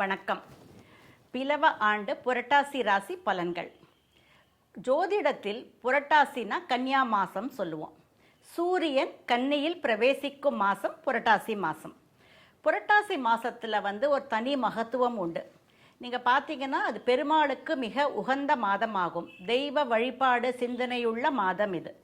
வணக்கம். பிலவ ஆண்டு புரட்டாசி ராசி பலன்கள். ஜோதிடத்தில் புரட்டாசினா கன்னியா மாசம் சொல்லுவோம். சூரியன் கன்னியில் பிரவேசிக்கும் மாதம் புரட்டாசி மாதம் புரட்டாசி மாதத்தில் வந்து ஒரு தனி மகத்துவம் உண்டு. நீங்கள் பார்த்தீங்கன்னா அது பெருமாளுக்கு மிக உகந்த மாதமாகும். தெய்வ வழிபாடு சிந்தனையுள்ள மாதம் இது.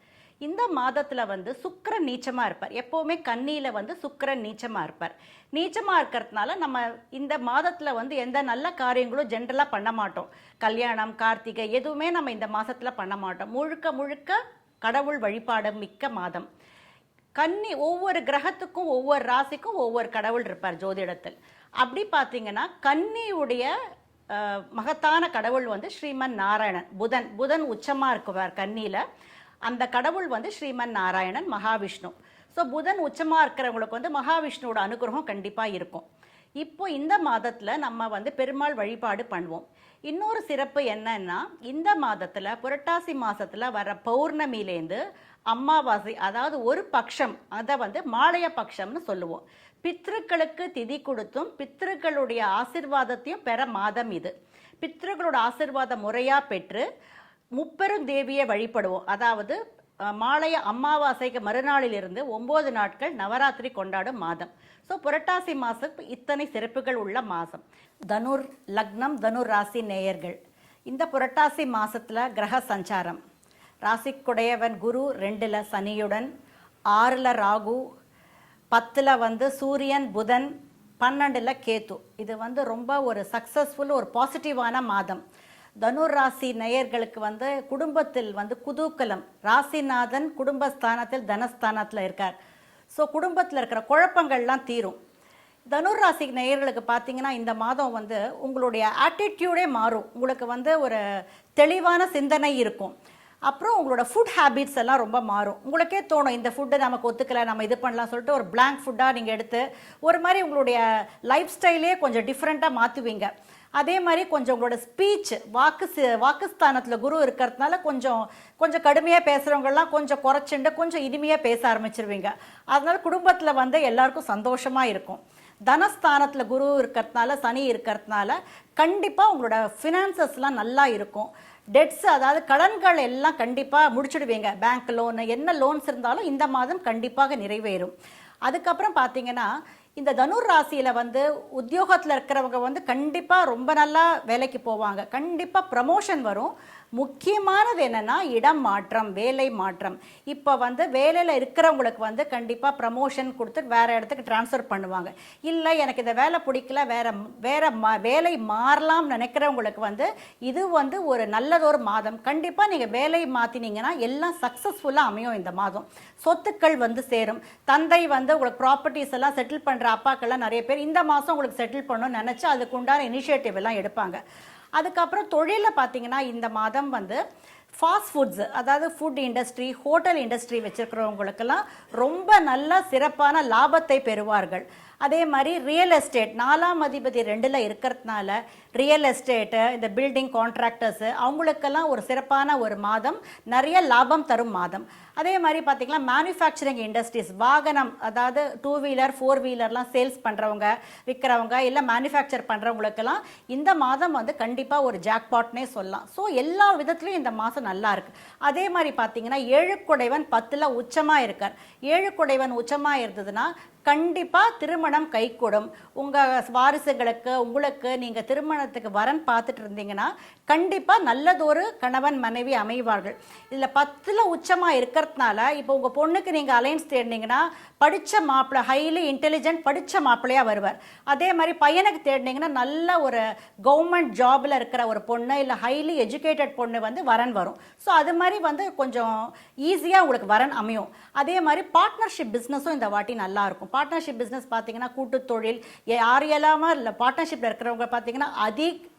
இந்த மாதத்தில் வந்து சுக்கரன் நீச்சமாக இருப்பார். எப்போவுமே கண்ணியில் வந்து சுக்கரன் நீச்சமாக இருப்பார். நீச்சமாக இருக்கிறதுனால நம்ம இந்த மாதத்தில் வந்து எந்த நல்ல காரியங்களும் ஜென்ரலாக பண்ண மாட்டோம். கல்யாணம் கார்த்திகை எதுவுமே நம்ம இந்த மாதத்தில் பண்ண மாட்டோம். முழுக்க முழுக்க கடவுள் வழிபாடு மிக்க மாதம். கன்னி ஒவ்வொரு கிரகத்துக்கும் ஒவ்வொரு ராசிக்கும் ஒவ்வொரு கடவுள் இருப்பார் ஜோதிடத்தில். அப்படி பார்த்தீங்கன்னா கன்னியுடைய மகத்தான கடவுள் வந்து ஸ்ரீமன் நாராயணன். புதன் புதன் உச்சமாக இருக்குவார் கன்னியில். அந்த கடவுள் வந்து ஸ்ரீமன் நாராயணன் மகாவிஷ்ணு. ஸோ புதன் உச்சமாக இருக்கிறவங்களுக்கு வந்து மகாவிஷ்ணுவோட அனுகிரகம் கண்டிப்பாக இருக்கும். இப்போ இந்த மாதத்தில் நம்ம வந்து பெருமாள் வழிபாடு பண்ணுவோம். இன்னொரு சிறப்பு என்னன்னா இந்த மாதத்தில் புரட்டாசி மாதத்தில் வர பௌர்ணமியிலேருந்து அமாவாசை அதாவது ஒரு பக்ஷம் அதை வந்து மாலைய பக்ஷம்னு சொல்லுவோம். பித்ருக்களுக்கு திதி கொடுத்தும் பித்ருக்களுடைய ஆசிர்வாதத்தையும் பெற மாதம் இது. பித்ருக்களோட ஆசிர்வாதம் முறையாக பெற்று முப்பெரும் தேவியை வழிபடுவோம். அதாவது மாலைய அமாவாசைக்கு மறுநாளிலிருந்து ஒம்பது நாட்கள் நவராத்திரி கொண்டாடும் மாதம். ஸோ புரட்டாசி மாதம் இத்தனை சிறப்புகள் உள்ள மாதம். தனுர் லக்னம் தனுர் ராசி நேயர்கள். இந்த புரட்டாசி மாதத்தில் கிரக சஞ்சாரம். ராசிக்குடையவன் குரு ரெண்டில் சனியுடன் ஆறில் ராகு பத்தில் வந்து சூரியன் புதன் பன்னெண்டில் கேத்து. இது வந்து ரொம்ப ஒரு சக்ஸஸ்ஃபுல் ஒரு பாசிட்டிவான மாதம். தனுர் ராசி நேயர்களுக்கு வந்து குடும்பத்தில் வந்து குதூக்கலம் ராசிநாதன் குடும்பஸ்தானத்தில் தனஸ்தானத்தில் இருக்கார். ஸோ குடும்பத்தில் இருக்கிற குழப்பங்கள்லாம் தீரும். தனுர் ராசி நேயர்களுக்கு பார்த்தீங்கன்னா இந்த மாதம் வந்து உங்களுடைய ஆட்டிடியூடே மாறும். உங்களுக்கு வந்து ஒரு தெளிவான சிந்தனை இருக்கும். அப்புறம் உங்களோட ஃபுட் ஹேபிட்ஸ் எல்லாம் ரொம்ப மாறும். உங்களுக்கே தோணும் இந்த ஃபுட்டு நமக்கு ஒத்துக்கலை நம்ம இது பண்ணலாம் சொல்லிட்டு ஒரு பிளாங்க் ஃபுட்டாக நீங்கள் எடுத்து ஒரு மாதிரி உங்களுடைய லைஃப் ஸ்டைலே கொஞ்சம் டிஃப்ரெண்ட்டாக மாற்றுவீங்க அதே மாதிரி கொஞ்சம் உங்களோட ஸ்பீச் வாக்கு வாக்குஸ்தானத்தில் குரு இருக்கிறதுனால கொஞ்சம் கொஞ்சம் கடுமையாக பேசுகிறவங்கெல்லாம் கொஞ்சம் குறைச்சிண்டு கொஞ்சம் இனிமையாக பேச ஆரம்பிச்சிருவீங்க. அதனால் குடும்பத்தில் வந்து எல்லாருக்கும் சந்தோஷமாக இருக்கும். தனஸ்தானத்தில் குரு இருக்கிறதுனால சனி இருக்கிறதுனால கண்டிப்பாக உங்களோட ஃபினான்சஸ்லாம் நல்லா இருக்கும். டெட்ஸ் அதாவது கடன்கள் எல்லாம் கண்டிப்பாக முடிச்சிடுவீங்க. பேங்க் லோன் என்ன லோன்ஸ் இருந்தாலும் இந்த மாதம் கண்டிப்பாக நிறைவேறும். அதுக்கப்புறம் பார்த்தீங்கன்னா இந்த தனுர் ராசியில் வந்து உத்தியோகத்தில் இருக்கிறவங்க வந்து கண்டிப்பாக ரொம்ப நல்லா வேலைக்கு போவாங்க. கண்டிப்பாக ப்ரமோஷன் வரும். முக்கியமானது என்னென்னா இடம் மாற்றம் வேலை மாற்றம். இப்போ வந்து வேலையில் இருக்கிறவங்களுக்கு வந்து கண்டிப்பாக ப்ரமோஷன் கொடுத்து வேறு இடத்துக்கு ட்ரான்ஸ்ஃபர் பண்ணுவாங்க. இல்லை எனக்கு இந்த வேலை பிடிக்கல வேற வேற மா- வேலை மாறலாம் நினைக்கிறவங்களுக்கு வந்து இது வந்து ஒரு நல்லதொரு மாதம். கண்டிப்பாக நீங்கள் வேலையை மாற்றினீங்கன்னா எல்லாம் சக்ஸஸ்ஃபுல்லாக அமையும் இந்த மாதம். சொத்துக்கள் வந்து சேரும். தந்தை வந்து உங்களுக்கு ப்ராப்பர்ட்டிஸ் எல்லாம் செட்டில் பண்ணுற அப்பாக்கெல்லாம் நிறைய பேர் இந்த மாதம் உங்களுக்கு செட்டில் பண்ணணும்னு நினச்சி அதுக்குண்டான இனிஷியேட்டிவ் எல்லாம் எடுப்பாங்க. அதுக்கப்புறம் தொழிலில் பார்த்தீங்கன்னா இந்த மாதம் வந்து ஃபாஸ்ட் ஃபுட்ஸ் அதாவது ஃபுட் இண்டஸ்ட்ரி ஹோட்டல் இண்டஸ்ட்ரி வச்சுருக்கிறவங்களுக்கெல்லாம் ரொம்ப நல்ல சிறப்பான லாபத்தை பெறுவார்கள். அதே மாதிரி ரியல் எஸ்டேட் நாலாம் அதிபதி ரெண்டில் இருக்கிறதுனால ரியல் எஸ்டேட்டு இந்த பில்டிங் கான்ட்ராக்டர்ஸு அவங்களுக்கெல்லாம் ஒரு சிறப்பான ஒரு மாதம் நிறைய லாபம் தரும் மாதம். அதே மாதிரி பார்த்திங்கன்னா மேனுஃபேக்சரிங் இண்டஸ்ட்ரீஸ் வாகனம் அதாவது டூ வீலர் ஃபோர் வீலர்லாம் சேல்ஸ் பண்ணுறவங்க விற்கிறவங்க இல்லை மேனுஃபேக்சர் பண்ணுறவங்களுக்கெல்லாம் இந்த மாதம் வந்து கண்டிப்பாக ஒரு ஜாக்பாட்னே சொல்லலாம். ஸோ எல்லா விதத்துலையும் இந்த மாதம் நல்லா இருக்கு. அதே மாதிரி பார்த்தீங்கன்னா ஏழுக்குடைவன் பத்தில் உச்சமாக இருக்கார். ஏழுக்குடைவன் உச்சமாக இருந்ததுன்னா கண்டிப்பாக திருமணம் கைகூடும். உங்கள் வாரிசுகளுக்கு உங்களுக்கு நீங்கள் திருமணத்துக்கு வரன் பார்த்துட்டு இருந்தீங்கன்னா கண்டிப்பாக நல்லதொரு கணவன் மனைவி அமைவார்கள். இதில் பத்தில் உச்சமாக இருக்கிறதுனால இப்போ உங்கள் பொண்ணுக்கு நீங்கள் அலைன்ஸ் தேடினீங்கன்னா படித்த மாப்பிள்ளை ஹைலி இன்டெலிஜென்ட் படித்த மாப்பிள்ளையாக வருவார். அதே மாதிரி பையனுக்கு தேடினீங்கன்னா நல்ல ஒரு கவர்மெண்ட் ஜாபில் இருக்கிற ஒரு பொண்ணு இல்லை ஹைலி எஜுகேட்டட் பொண்ணு வந்து வரன் வரும். ஸோ அது மாதிரி வந்து கொஞ்சம் ஈஸியாக உங்களுக்கு வரன் அமையும். அதே மாதிரி பார்ட்னர்ஷிப் பிஸ்னஸும் இந்த வாட்டி நல்லா இருக்கும். பார்ட்னர்ஷிப் பிஸ்னஸ் பார்த்தீங்கன்னா பார்த்தீங்கன்னா கூட்டுத் தொழில் யார் இல்லாமல் இல்லை பார்ட்னர்ஷிப்பில் இருக்கிறவங்க பார்த்தீங்கன்னா அதிக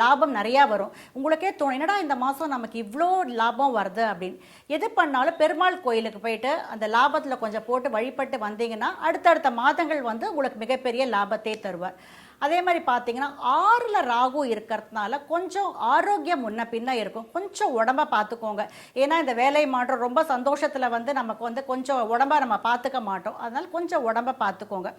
லாபம் நிறையா வரும். உங்களுக்கே தோணும் என்னடா இந்த மாதம் நமக்கு இவ்வளோ லாபம் வருது? அப்படின்னு. எது பண்ணாலும் பெருமாள் கோயிலுக்கு போயிட்டு அந்த லாபத்தில் கொஞ்சம் போட்டு வழிபட்டு வந்தீங்கன்னா அடுத்தடுத்த மாதங்கள் வந்து உங்களுக்கு மிகப்பெரிய லாபத்தை தருவார். அதே மாதிரி பார்த்தீங்கன்னா ஆறில் ராகு இருக்கிறதுனால கொஞ்சம் ஆரோக்கியம் முன்ன பின்ன இருக்கும். கொஞ்சம் உடம்ப பார்த்துக்கோங்க. ஏன்னா இந்த வேலை மாற்றம் ரொம்ப சந்தோஷத்தில் வந்து நமக்கு வந்து கொஞ்சம் உடம்ப நம்ம பார்த்துக்க மாட்டோம். அதனால் கொஞ்சம் உடம்ப பார்த்துக்கோங்க.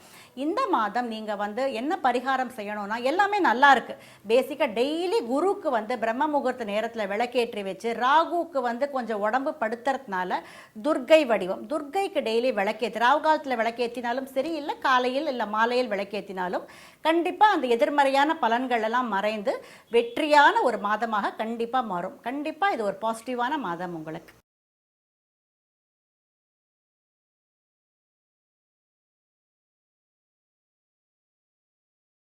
இந்த மாதம் நீங்கள் வந்து என்ன பரிகாரம் செய்யணும்னா எல்லாமே நல்லா இருக்கு. பேசிக்காக டெய்லி குருவுக்கு வந்து பிரம்ம முகூர்த்த நேரத்தில் விளக்கேற்றி வச்சு ராகுவுக்கு வந்து கொஞ்சம் உடம்பு படுத்துறதுனால துர்க்கை வடிவம். துர்க்கைக்கு டெய்லி விளக்கேற்றி ராகு காலத்தில் விளக்கேற்றினாலும் சரி இல்லை காலையில் இல்லை மாலையில் விளக்கேற்றினாலும் கண்டிப்பாக கண்டிப்பாக அந்த எதிர்மறையான பலன்கள் எல்லாம் மறைந்து வெற்றியான ஒரு மாதமாக கண்டிப்பாக மாறும். கண்டிப்பாக இது ஒரு பாசிட்டிவான மாதம் உங்களுக்கு.